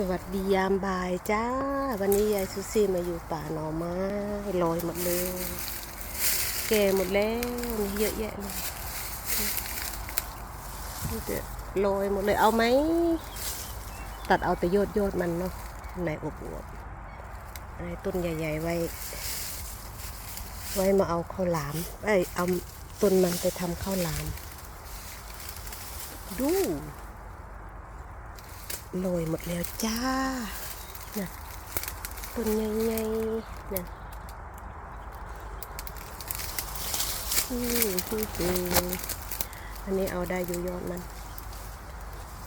สวัสดียามบ่ายจ้า วันนี้ยายซูซี่มาอยู่ป่าหน่อไม้ลอยหมดเลยแก่หมดแล้วมีเยอะแยะเลยลอยหมดเลยเอาไหม ตัดเอาแต่ยอดยอดมันเนาะในอบอวบๆอะไรต้นใหญ่ ๆ ไว้ ไว้มาเอาข้าวหลาม เอ้ยเอาต้นมันไปทำข้าวหลาม ดู โรยหมดแล้วจ้านะต้นใหญ่ๆนะอืมอืมอืมอันนี้เอาได้อยู่ยอดมัน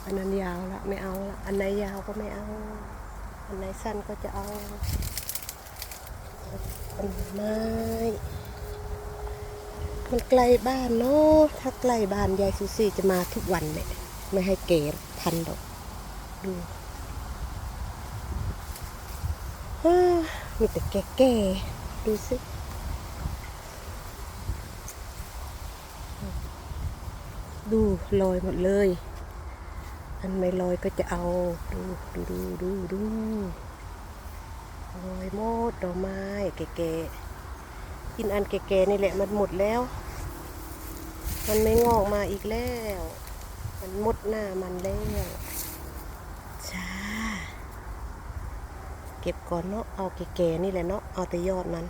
อันนั้นยาวละไม่เอาละ อันไหนยาวก็ไม่เอา อันไหนสั้นก็จะเอาต้นไม้มันไกลบ้านเนาะ ถ้าใกลบ้านยายซูซี่จะมาทุกวันเลยไม่ให้เกศทันดอก ดูฮ่ามีแต่แก่ๆ ดูสิดูลอยหมดเลย อันไม่ลอยก็จะเอา ดูดูดูดูดูลอยหมดดอกไม้แก่ๆ กินอันแก่ๆนี่แหละมันหมดแล้ว มันไม่งอกมาอีกแล้ว มันหมดหน้ามันแล้ว จ้า เก็บก่อนเนาะเอาแก่ๆนี่แหละเนาะเอาแต่ยอดมัน